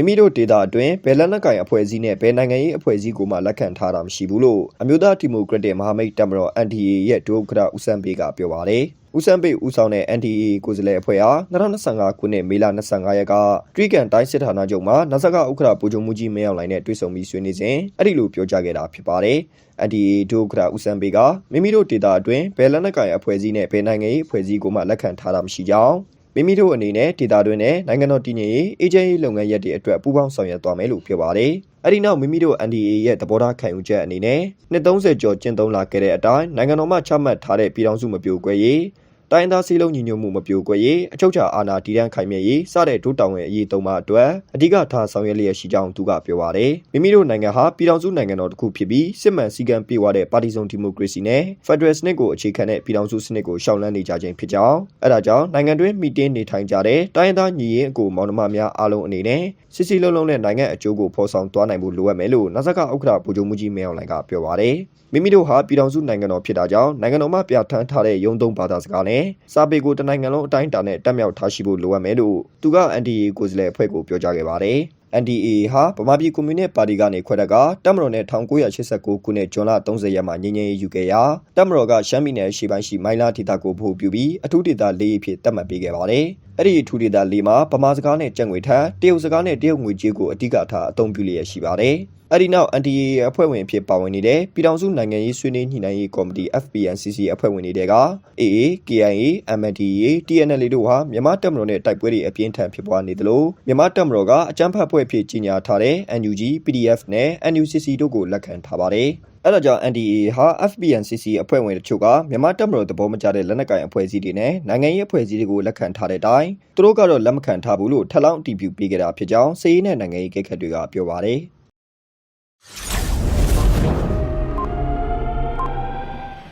မိမိတို့ဒေတာအတွင်းဘယ်လက်နက်ကင်အဖွဲ့အစည်းနဲ့ဘယ်နိုင်ငံရေးအဖွဲ့အစည်းကိုမှလက်ခံထားတာမရှိဘူးလို့အမျိုးသားဒီမိုကရက်တစ်မဟာမိတ်တပ်မတော် NDA ရဲ့ဒုဥက္ကဋ္ဌဦးစံပေးကပြောပါတယ်ဦးစံပေဦးဆောင်တဲ့ NDA ကိုယ်စားလှယ်အဖွဲ့ဟာ2025ခုနှစ်မေလ25ရက်ကတွီကန်တိုင်းစစ်ဌာနချုပ်မှာနဇကဥက္ကဋ္ဌပူဇုံမှုကြီးမင်းအောင်လှိုင်နဲ့တွေ့ဆုံပြီးဆွေးနွေးစဉ်အဲ့ဒီလိုပြောကြားခဲ့တာဖြစ်ပါတယ်။ NDA ဒုဥက္ကဋ္ဌဦးစံပေကမိမိတို့ဒေတာအတွင်းဘယ်လက်နက်ကင်အဖွဲ့အစည်းနဲ့ဘယ်နိုင်ငံရေးအဖွဲ့အစည်းကိုမှလက်ခံထားတာမရှိကြောင်း မိမိတို့အနေနဲ့ဒေတာတွင်နဲ့နိုင်ငံတော်တည်ငြိမ်ရေးအေဂျင့်ရေးလုပ်ငန်းရပ်တွေအတွက်ပူးပေါင်းဆောင်ရွက်သွားမယ်လို့ပြောပါတယ်။အဲဒီနောက်မိမိတို့ NDA ရဲ့သဘောထားခံယူချက်အနေနဲ့နှစ်30ကျော်ကျင့်သုံးလာခဲ့တဲ့အတိုင်းနိုင်ငံတော်မှချမှတ်ထားတဲ့ပြည်ထောင်စုမပြိုကွဲရေး တိုင်းသားစည်းလုံးညီညွတ်မှုမပြိုကွဲရေးအချုပ်ချာအာဏာတည်တံ့ခိုင်မြဲရေးစတဲ့ဒုတောင်းဝင်အရေးသုံးပါအတွက်အဓိကထားဆောင်ရွက်လျက်ရှိကြောင်းသူကပြောပါတယ်မိမိတို့နိုင်ငံဟာပြည်ထောင်စုနိုင်ငံတော်တစ်ခုဖြစ်ပြီးစစ်မှန်စည်းကမ်းပြေဝတဲ့ပါတီစုံဒီမိုကရေစီနဲ့ဖက်ဒရယ်စနစ်ကိုအခြေခံတဲ့ပြည်ထောင်စုစနစ်ကိုရှောင်လန်းနေကြခြင်းဖြစ်ကြောင်းအဲဒါကြောင့်နိုင်ငံတွင်းမိတင်းနေထိုင်ကြတဲ့တိုင်းသားညီရင်အကိုမောင်နှမများအားလုံးအနေနဲ့စစ်စီလုံးလုံးနဲ့နိုင်ငံအကျိုးကိုဖော်ဆောင်သွားနိုင်ဖို့လိုအပ်မယ်လို့နဇကဥက္ကဋ္ဌဗိုလ်ချုပ်မှုကြီးမင်းအောင်လှိုင်ကပြောပါတယ်မိမိတို့ဟာပြည်ထောင်စုနိုင်ငံတော်ဖြစ်တာကြောင့်နိုင်ငံတော်မှပြဋ္ဌာန်းထားတဲ့ရုံးသုံးဘာသာစကားနဲ့စာပေကိုတနိုင်ငံလုံးအတိုင်းအတာနဲ့တက်မြောက်ထားရှိဖို့လိုအပ်မယ်လို့သူက NDA ကိုယ်စားလှယ်အဖွဲ့ကိုပြောကြားခဲ့ပါတယ်။ NDA ဟာဗမာပြည်ကွန်မြူနစ်ပါတီကနေခွဲတက်ကတပ်မတော်နဲ့1989ခုနှစ်ဇွန်လ30ရက်မှာငြိမ်းချမ်းရေးယူခဲ့ရာတပ်မတော်ကရှမ်းပြည်နယ်ရှေ့ပိုင်းရှိမိုင်းလာဒေသကိုဗဟိုပြုပြီးအထူးဒေသ၄အဖြစ်သတ်မှတ်ပေးခဲ့ပါတယ်။ အဲ့ဒီအထူးဒေသ၄မှာဗမာစကားနဲ့ကြက်ငွေထက်တရုတ်စကားနဲ့တရုတ်ငွေကြေးကိုအဓိကထားအသုံးပြုလျက်ရှိပါတယ်။အဲ့ဒီနောက် NDA အဖွဲ့ဝင်အဖြစ်ပါဝင်နေတဲ့ပြည်ထောင်စုနိုင်ငံရေးဆွေးနွေးညှိနှိုင်းရေးကော်မတီ FPNCC အဖွဲ့ဝင်တွေက AA, KIA, MNDAA, TNL တို့ဟာမြန်မာတပ်မတော်နဲ့တိုက်ပွဲတွေအပြင်းထန်ဖြစ်ပွားနေသလိုမြန်မာတပ်မတော်ကအကြမ်းဖက်ဖွဲ့ဖြစ်ကြီးညာထားတဲ့ NUG, PDF နဲ့ NUCC တို့ကိုလက်ခံထားပါတယ်။ အဲဒါကြောင့် NDA ဟာ FPNCC အဖွဲ့ဝင်တချို့ကမြန်မာတပ်မတော်သဘောမကျတဲ့လက်နက်ကိုင်အဖွဲ့အစည်းတွေနဲ့နိုင်ငံရေးအဖွဲ့အစည်းတွေကိုလက်ခံထားတဲ့အတိုင်းသူတို့ကတော့လက်မခံထားဘူးလို့ထပ်လောင်းအတည်ပြုပေးခဲ့တာဖြစ်ကြောင်းစီးရေးနဲ့နိုင်ငံရေးကိစ္စတွေကပြောပါတယ်။